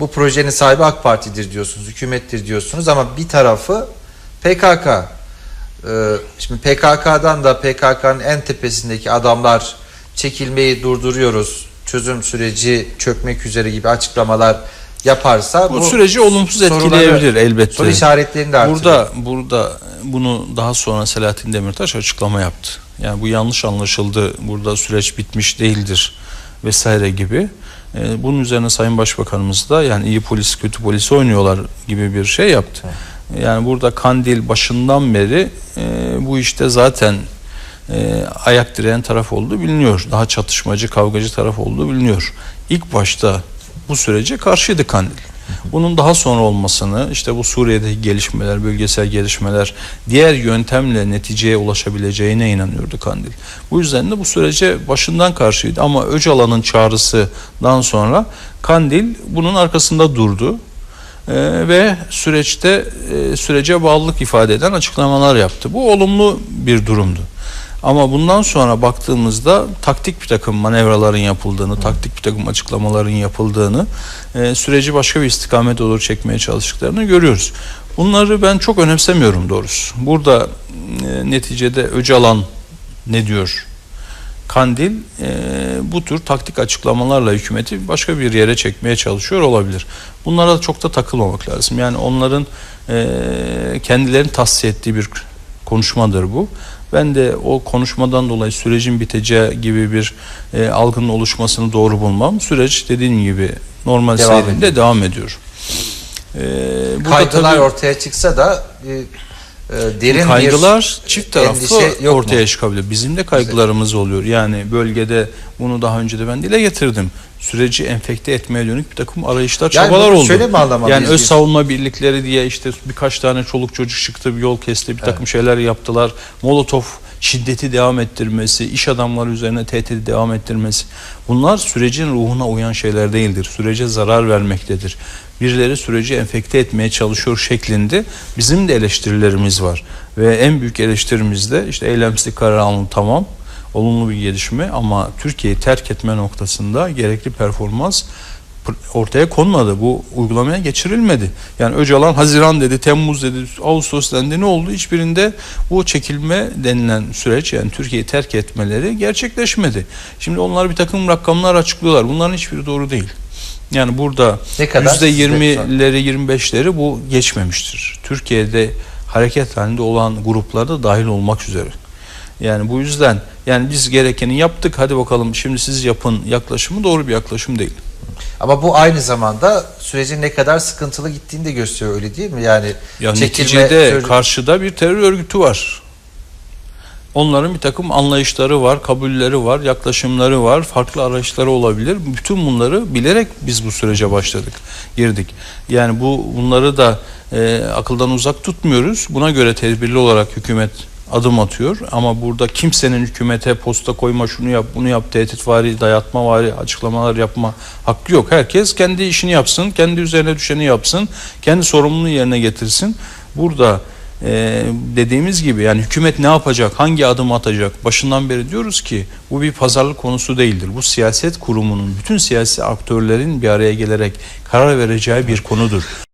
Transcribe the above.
bu projenin sahibi AK Parti'dir diyorsunuz, hükümettir diyorsunuz ama bir tarafı PKK. Ee, şimdi PKK'dan da PKK'nın en tepesindeki adamlar çekilmeyi durduruyoruz, çözüm süreci çökmek üzere gibi açıklamalar yaparsa Bu süreci olumsuz etkileyebilir elbette. Soru işaretlerini de artırır. Burada burada bunu daha sonra Selahattin Demirtaş açıklama yaptı. Yani bu yanlış anlaşıldı. Burada süreç bitmiş değildir vesaire gibi. Ee, bunun üzerine Sayın Başbakanımız da yani iyi polis kötü polis oynuyorlar gibi bir şey yaptı. Yani burada Kandil başından beri e, bu işte zaten e, ayak direyen taraf olduğu biliniyor. Daha çatışmacı, kavgacı taraf olduğu biliniyor. İlk başta bu sürece karşıydı Kandil. Bunun daha sonra olmasını, işte bu Suriye'deki gelişmeler, bölgesel gelişmeler, diğer yöntemle neticeye ulaşabileceğine inanıyordu Kandil. Bu yüzden de bu sürece başından karşıydı. Ama Öcalan'ın çağrısından sonra Kandil bunun arkasında durdu. Ee, ve süreçte e, sürece bağlılık ifade eden açıklamalar yaptı. Bu olumlu bir durumdu. Ama bundan sonra baktığımızda taktik bir takım manevraların yapıldığını, taktik bir takım açıklamaların yapıldığını, e, süreci başka bir istikamet doğru çekmeye çalıştıklarını görüyoruz. Bunları ben çok önemsemiyorum doğrusu. Burada e, neticede Öcalan ne diyor? Kandil e, bu tür taktik açıklamalarla hükümeti başka bir yere çekmeye çalışıyor olabilir. Bunlara çok da takılmamak lazım. Yani onların e, kendilerini tahsis ettiği bir konuşmadır bu. Ben de o konuşmadan dolayı sürecin biteceği gibi bir e, algının oluşmasını doğru bulmam. Süreç dediğim gibi normal Devam seyrinde devam ediyor. E, kaygılar tabii- ortaya çıksa da e, derin bu kaygılar bir çift taraflı ortaya mu? çıkabilir. Bizim de kaygılarımız oluyor. Yani bölgede bunu daha önce de ben dile getirdim. Süreci enfekte etmeye dönük bir takım arayışlar, Yani çabalar oldu. şöyle mi Yani öz savunma birlikleri diye işte birkaç tane çoluk çocuk çıktı, bir yol kesti, bir takım şeyler yaptılar. Molotov şiddeti devam ettirmesi, iş adamları üzerine tehdidi devam ettirmesi. Bunlar sürecin ruhuna uyan şeyler değildir. Sürece zarar vermektedir. Birileri süreci enfekte etmeye çalışıyor şeklinde bizim de eleştirilerimiz var. Ve en büyük eleştirimiz de işte eylemsizlik kararı alındı tamam olumlu bir gelişme ama Türkiye'yi terk etme noktasında gerekli performans ortaya konmadı. Bu uygulamaya geçirilmedi. Yani Öcalan Haziran dedi, Temmuz dedi, Ağustos dendi. Ne oldu? Hiçbirinde bu çekilme denilen süreç yani Türkiye'yi terk etmeleri gerçekleşmedi. Şimdi onlar bir takım rakamlar açıklıyorlar. Bunların hiçbiri doğru değil. Yani burada yüzde yirmileri 25'leri bu geçmemiştir. Türkiye'de hareket halinde olan gruplarda dahil olmak üzere. Yani bu yüzden yani biz gerekeni yaptık hadi bakalım şimdi siz yapın yaklaşımı doğru bir yaklaşım değil. Ama bu aynı zamanda sürecin ne kadar sıkıntılı gittiğini de gösteriyor öyle değil mi? Yani Ya neticede süreci- karşıda bir terör örgütü var. Onların bir takım anlayışları var, kabulleri var, yaklaşımları var, farklı araçları olabilir. Bütün bunları bilerek biz bu sürece başladık, girdik. Yani bu bunları da e, akıldan uzak tutmuyoruz. Buna göre tedbirli olarak hükümet adım atıyor. Ama burada kimsenin hükümete posta koyma, şunu yap, bunu yap, tehditvari, dayatmavari açıklamalar yapma hakkı yok. Herkes kendi işini yapsın, kendi üzerine düşeni yapsın, kendi sorumluluğunu yerine getirsin. Burada ee, dediğimiz gibi yani hükümet ne yapacak, hangi adım atacak? Başından beri diyoruz ki bu bir pazarlık konusu değildir. Bu siyaset kurumunun bütün siyasi aktörlerin bir araya gelerek karar vereceği bir konudur.